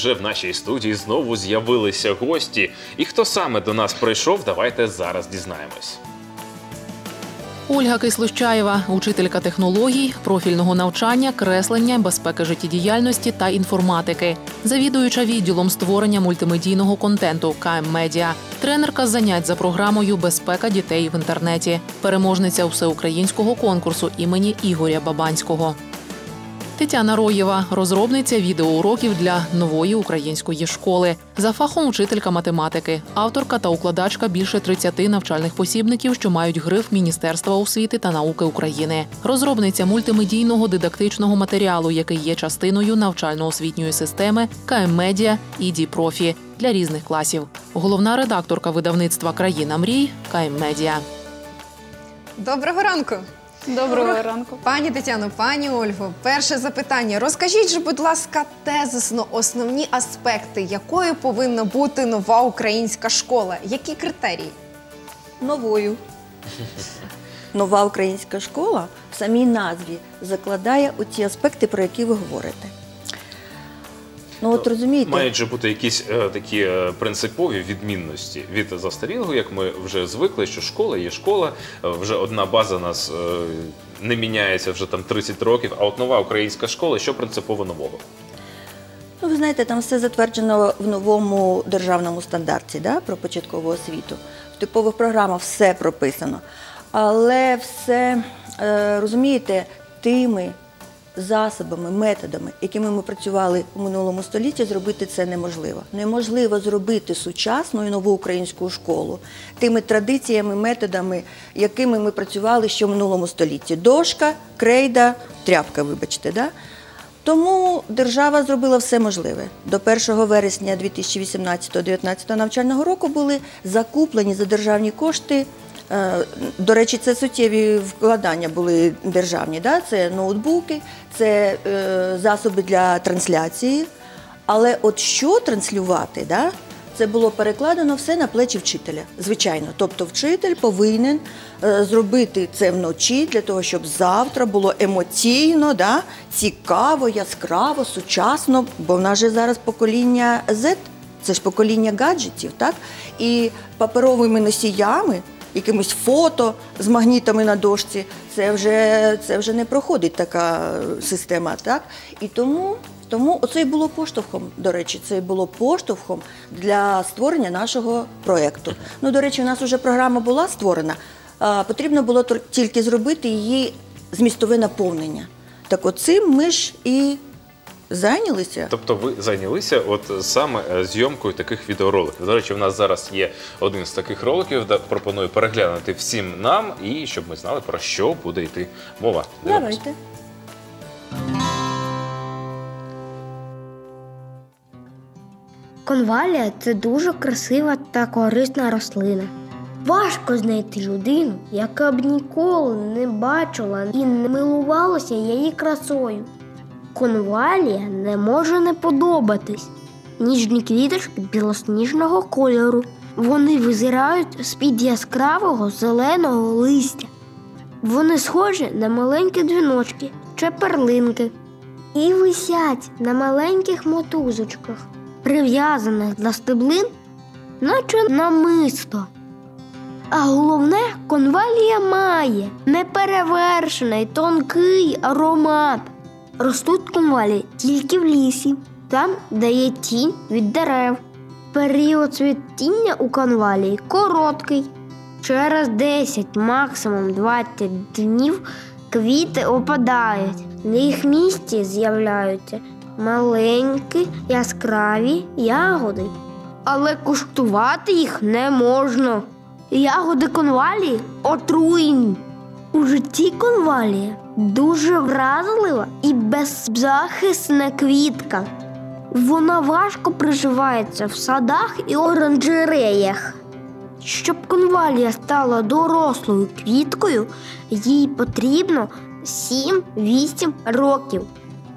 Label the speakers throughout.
Speaker 1: вже в нашій студії знову з'явилися гості. І хто саме до нас прийшов, давайте зараз дізнаємось.
Speaker 2: Ольга Кислощаєва, учителька технологій, профільного навчання, креслення, безпеки життєдіяльності та інформатики, завідуюча відділом створення мультимедійного контенту КМ Медіа, тренерка занять за програмою Безпека дітей в інтернеті, переможниця всеукраїнського конкурсу імені Ігоря Бабанського. Тетяна Роєва, розробниця відеоуроків для нової української школи, за фахом учителька математики, авторка та укладачка більше 30 навчальних посібників, що мають гриф Міністерства освіти та науки України, розробниця мультимедійного дидактичного матеріалу, який є частиною навчально-освітньої системи КМ Медіа і Ді Профі для різних класів. Головна редакторка видавництва Країна мрій КМ Медіа.
Speaker 3: Доброго ранку.
Speaker 4: Доброго ранку.
Speaker 3: Пані Тетяно, пані Ольго, перше запитання. Розкажіть же, будь ласка, тезисно основні аспекти, якою повинна бути нова українська школа. Які критерії?
Speaker 5: новою. Нова українська школа в самій назві закладає оці аспекти, про які ви говорите. Ну от розумієте,
Speaker 1: Мають же бути якісь е, такі е, принципові відмінності від застарілого, як ми вже звикли, що школа є школа, е, вже одна база нас е, не міняється вже там 30 років. А от нова українська школа, що принципово нового?
Speaker 5: ну ви знаєте, там все затверджено в новому державному стандарті да, про початкову освіту. В типових програмах все прописано. Але все, е, розумієте, тими засобами, методами, якими ми працювали у минулому столітті, зробити це неможливо. Неможливо зробити сучасну і нову українську школу тими традиціями, методами, якими ми працювали ще в минулому столітті. Дошка, крейда, тряпка, вибачте. Да? Тому держава зробила все можливе. До 1 вересня 2018-2019 навчального року були закуплені за державні кошти. Е, До речі, це суттєві вкладання були державні. Да? Це ноутбуки, це е, засоби для трансляції. Але от що транслювати, да? це було перекладено все на плечі вчителя. Звичайно. Тобто вчитель повинен е, зробити це вночі для того, щоб завтра було емоційно, да? цікаво, яскраво, сучасно, бо в нас же зараз покоління Z, це ж покоління гаджетів, так? І паперовими носіями, якимись фото з магнітами на дошці, це вже, це вже не проходить така система, так? І тому тому оце і було поштовхом, до речі, це і було поштовхом для створення нашого проєкту. Ну, до речі, у нас вже програма була створена, потрібно було тільки зробити її змістове наповнення. Так от цим ми ж і зайнялися.
Speaker 1: Тобто ви зайнялися от саме е, зйомкою таких відеороликів. До речі, в нас зараз є один з таких роликів, де пропоную переглянути всім нам і щоб ми знали про що буде йти мова. Дивимось.
Speaker 5: Давайте.
Speaker 6: Конвалія це дуже красива та корисна рослина. Важко знайти людину, яка б ніколи не бачила і не милувалася її красою. Конвалія не може не подобатись. Ніжні квіточки білосніжного кольору. Вони визирають з-під яскравого зеленого листя. Вони схожі на маленькі дзвіночки чи перлинки і висять на маленьких мотузочках, прив'язаних до стеблин, наче намисто. А головне, конвалія має неперевершений тонкий аромат. Ростуть конвалії тільки в лісі, там, де є тінь від дерев. Період цвітіння у конвалії короткий. Через 10, максимум 20 днів квіти опадають. На їх місці з'являються маленькі яскраві ягоди. Але куштувати їх не можна. Ягоди конвалії отруєні. У житті конвалія дуже вразлива і беззахисна квітка. Вона важко приживається в садах і оранжереях. Щоб конвалія стала дорослою квіткою, їй потрібно 7-8 років.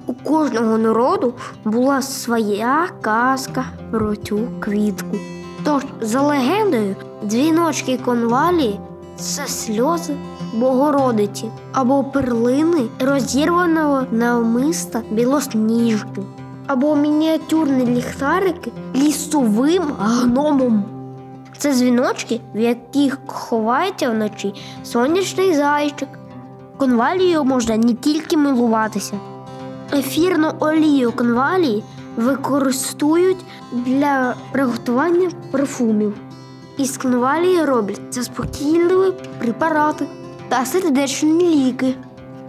Speaker 6: У кожного народу була своя казка про цю квітку. Тож, за легендою, дзвіночки конвалії це сльози Богородиці або перлини розірваного навмиста білосніжки. або мініатюрні ліхтарики лісовим гномом. Це дзвіночки, в яких ховається вночі сонячний зайчик. Конвалією можна не тільки милуватися. Ефірну олію конвалії використовують для приготування парфумів. Із конвалії роблять заспокійливі препарати та сердечні ліки.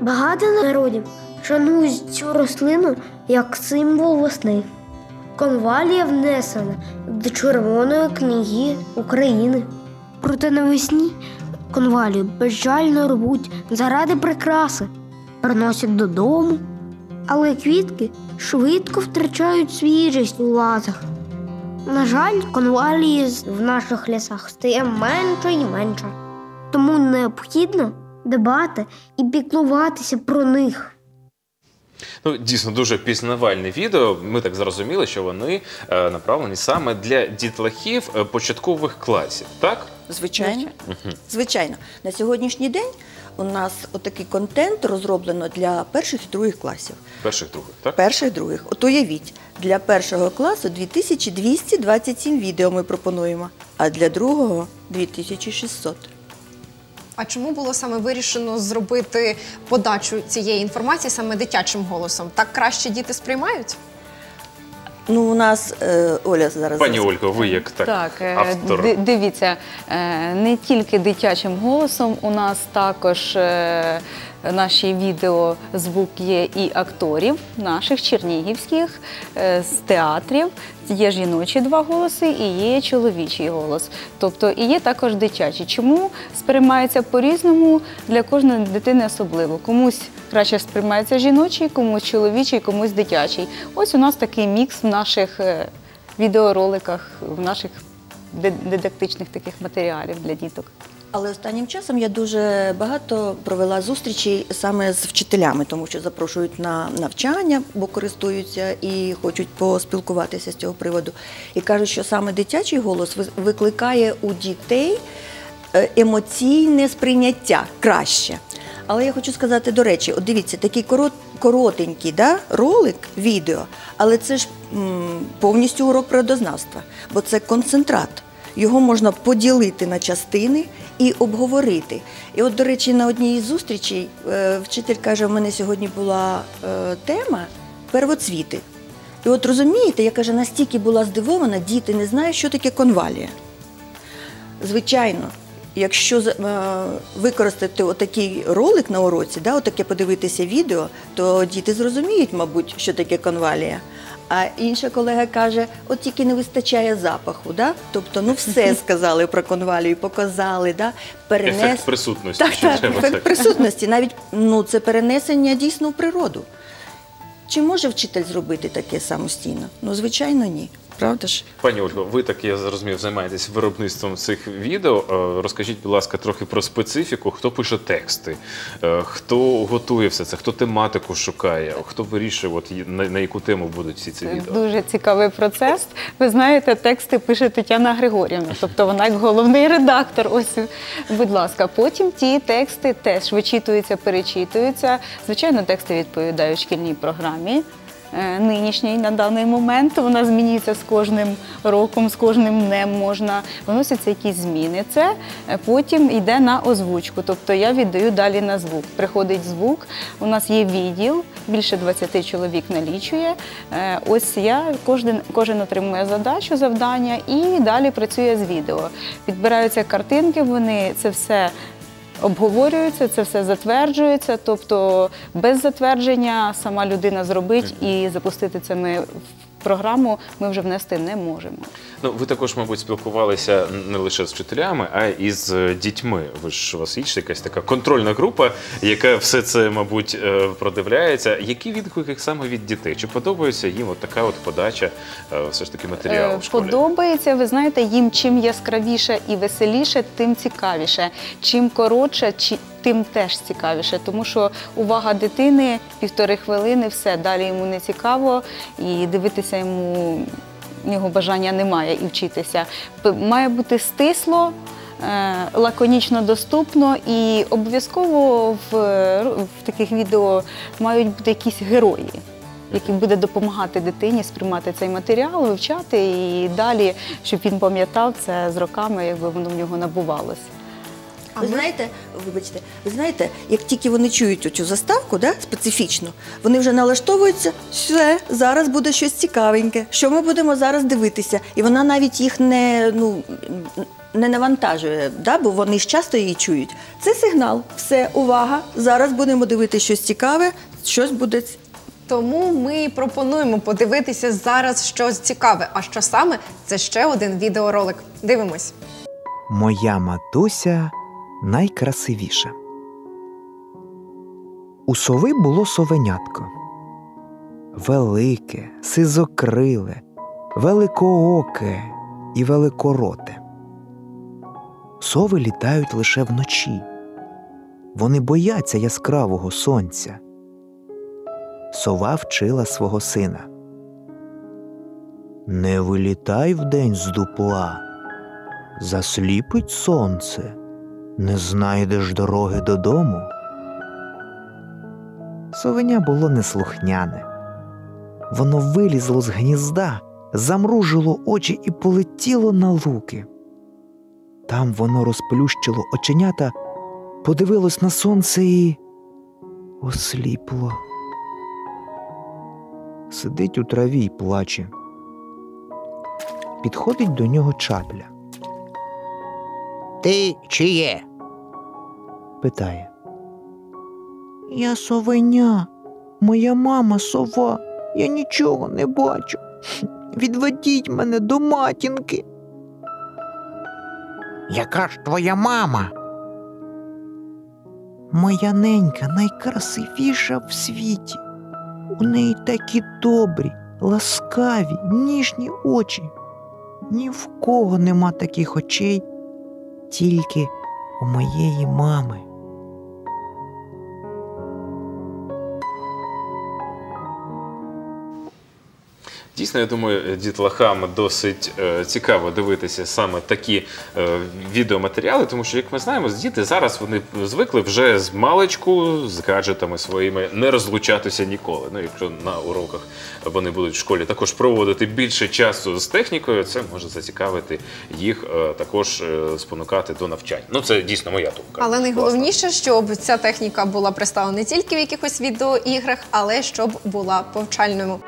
Speaker 6: Багато народів шанують цю рослину як символ весни. Конвалія внесена до Червоної книги України. Проте навесні конвалію безжально рвуть заради прикраси, приносять додому. Але квітки швидко втрачають свіжість у лазах. На жаль, конвалії в наших лісах стає менше і менше. Тому необхідно дбати і піклуватися про них.
Speaker 1: Ну, дійсно дуже пізнавальне відео. Ми так зрозуміли, що вони е, направлені саме для дітлахів е, початкових класів, так?
Speaker 5: Звичайно. Звичайно. На сьогоднішній день у нас отакий контент розроблено для перших і других класів.
Speaker 1: Перших других, так?
Speaker 5: Перших, других. От уявіть, для першого класу 2227 відео ми пропонуємо, а для другого 2600.
Speaker 3: А чому було саме вирішено зробити подачу цієї інформації саме дитячим голосом? Так краще діти сприймають?
Speaker 5: Ну, у нас е, Оля зараз.
Speaker 1: Пані Ольго, ви як так,
Speaker 4: Так, е,
Speaker 1: автор.
Speaker 4: ди- дивіться, е, не тільки дитячим голосом, у нас також е, наші відео звук є і акторів наших чернігівських е, з театрів. Є жіночі два голоси і є чоловічий голос. Тобто і є також дитячий. Чому сприймається по-різному для кожної дитини особливо? Комусь краще сприймається жіночий, комусь чоловічий, комусь дитячий. Ось у нас такий мікс в наших е, відеороликах, в наших дидактичних таких матеріалів для діток.
Speaker 5: Але останнім часом я дуже багато провела зустрічей саме з вчителями, тому що запрошують на навчання, бо користуються і хочуть поспілкуватися з цього приводу. І кажуть, що саме дитячий голос викликає у дітей е, емоційне сприйняття краще. Але я хочу сказати, до речі, от дивіться, такий корот, коротенький да, ролик, відео, але це ж м, повністю урок природознавства, бо це концентрат. Його можна поділити на частини і обговорити. І от, до речі, на одній із зустрічей е, вчитель каже: у мене сьогодні була е, тема первоцвіти. І от розумієте, я каже, настільки була здивована, діти не знають, що таке конвалія. Звичайно, якщо з- е, використати отакий ролик на уроці, да, отаке подивитися відео, то діти зрозуміють, мабуть, що таке конвалія. А інша колега каже: от тільки не вистачає запаху. Да? Тобто, ну все сказали про конвалію, показали, да? перенес...
Speaker 1: Ефект присутності.
Speaker 5: Так, так, ефект
Speaker 1: так.
Speaker 5: присутності. Навіть ну, це перенесення дійсно в природу. Чи може вчитель зробити таке самостійно? Ну, звичайно, ні. Правда ж?
Speaker 1: Пані Ольго, ви так я зрозумів, займаєтесь виробництвом цих відео. Е, Розкажіть, будь ласка, трохи про специфіку, хто пише тексти, е, хто готує все це, хто тематику шукає, хто вирішує, от на, на яку тему будуть всі ці відео.
Speaker 4: дуже цікавий процес. Ви знаєте, тексти пише Тетяна Григорівна, тобто вона як головний редактор. Ось, будь ласка, потім ті тексти теж вичитуються, перечитуються. Звичайно, тексти відповідають шкільній програмі. Е, Нинішній на даний момент вона змінюється з кожним роком, з кожним днем можна вносяться якісь зміни. Це е, потім йде на озвучку. Тобто я віддаю далі на звук. Приходить звук. У нас є відділ, більше 20 чоловік налічує. Е, Ось я кожен, кожен отримує задачу, завдання і далі працює з відео. Підбираються картинки, вони це все. Обговорюються, це все затверджується, тобто без затвердження сама людина зробить і запустити це ми в програму ми вже внести не можемо.
Speaker 1: Ну, ви також, мабуть, спілкувалися не лише з вчителями, а і з е, дітьми. Ви ж у вас є якась така контрольна група, яка все це, мабуть, е, продивляється. Які відгуки саме від дітей? Чи подобається їм от така от подача е, все ж таки матеріалу в школі?
Speaker 4: Подобається, ви знаєте, їм чим яскравіше і веселіше, тим цікавіше. Чим коротше, чи- тим теж цікавіше. Тому що увага дитини півтори хвилини, все далі йому не цікаво, і дивитися йому в нього бажання немає і вчитися. Має бути стисло. е, Лаконічно доступно і обов'язково в, в таких відео мають бути якісь герої. який буде допомагати дитині сприймати цей матеріал, вивчати і далі, щоб він пам'ятав це з роками, якби воно в нього набувалося.
Speaker 5: Ви знаєте, вибачте, ви знаєте, як тільки вони чують цю заставку, да, специфічну, вони вже налаштовуються, все, зараз буде щось цікавеньке. Що ми будемо зараз дивитися? І вона навіть їх не, ну, не навантажує, да, бо вони ж часто її чують. Це сигнал. Все, увага! Зараз будемо дивитися щось цікаве, щось буде
Speaker 3: Тому ми пропонуємо подивитися зараз щось цікаве. А що саме? Це ще один відеоролик. Дивимось.
Speaker 7: Моя матуся найкрасивіша. У сови було совенятко. Велике, сизокриле, великооке і великороте. Сови літають лише вночі. Вони бояться яскравого сонця. Сова вчила свого сина. Не вилітай вдень з дупла. Засліпить сонце, не знайдеш дороги додому. Совеня було неслухняне. Воно вилізло з гнізда, замружило очі і полетіло на луки. Там воно розплющило оченята, подивилось на сонце і осліпло. Сидить у траві й плаче. Підходить до нього чапля. Ти чиє? питає. Я совеня, моя мама сова, я нічого не бачу. Відведіть мене до матінки. Яка ж твоя мама? Моя ненька найкрасивіша в світі. У неї такі добрі, ласкаві, ніжні очі. Ні в кого нема таких очей, тільки у моєї мами.
Speaker 1: Дійсно, я думаю, дітлахам досить е, цікаво дивитися саме такі е, відеоматеріали, тому що, як ми знаємо, діти зараз вони звикли вже з маличку з гаджетами своїми не розлучатися ніколи. Ну, якщо на уроках вони будуть в школі також проводити більше часу з технікою, це може зацікавити їх е, також е, спонукати до навчання. Ну, це дійсно моя думка.
Speaker 3: Але найголовніше, щоб ця техніка була представлена не тільки в якихось відеоіграх, але щоб була повчальною.